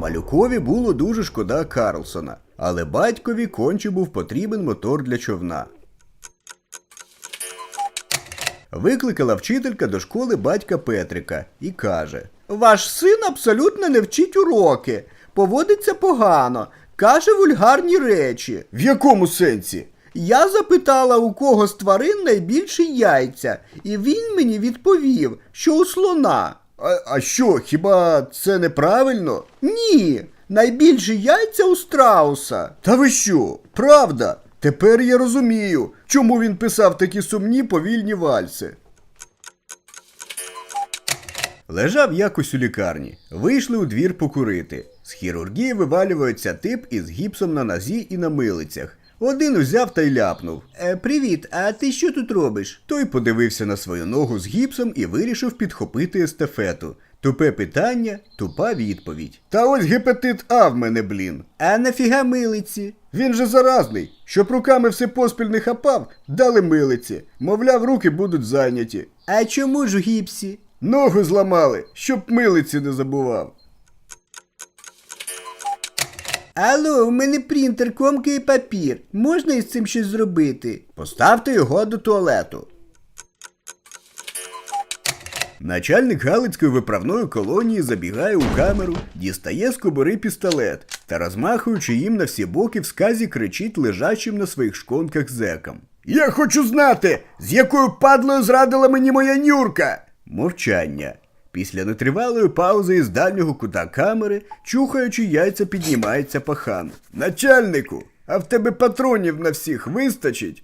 Малюкові було дуже шкода Карлсона, але батькові конче був потрібен мотор для човна. Викликала вчителька до школи батька Петрика і каже: Ваш син абсолютно не вчить уроки, поводиться погано, каже вульгарні речі. В якому сенсі? Я запитала, у кого з тварин найбільші яйця, і він мені відповів, що у слона. А, а що, хіба це неправильно? Ні. Найбільші яйця у страуса. Та ви що? Правда? Тепер я розумію, чому він писав такі сумні повільні вальси. Лежав якось у лікарні. Вийшли у двір покурити. З хірургії вивалюється тип із гіпсом на нозі і на милицях. Один узяв та й ляпнув. Е, привіт, а ти що тут робиш? Той подивився на свою ногу з гіпсом і вирішив підхопити естафету. Тупе питання, тупа відповідь. Та ось гепатит А в мене, блін. А нафіга милиці? Він же заразний. Щоб руками все поспіль не хапав, дали милиці. Мовляв, руки будуть зайняті. А чому ж у гіпсі? Ногу зламали, щоб милиці не забував. Алло, у мене принтер, комки і папір. Можна із цим щось зробити? Поставте його до туалету. Начальник Галицької виправної колонії забігає у камеру, дістає з кобури пістолет та, розмахуючи їм на всі боки, в сказі кричить лежачим на своїх шконках зекам. Я хочу знати, з якою падлою зрадила мені моя нюрка. Мовчання. Після нетривалої паузи із дальнього кута камери, чухаючи яйця, піднімається пахан. Начальнику, а в тебе патронів на всіх вистачить?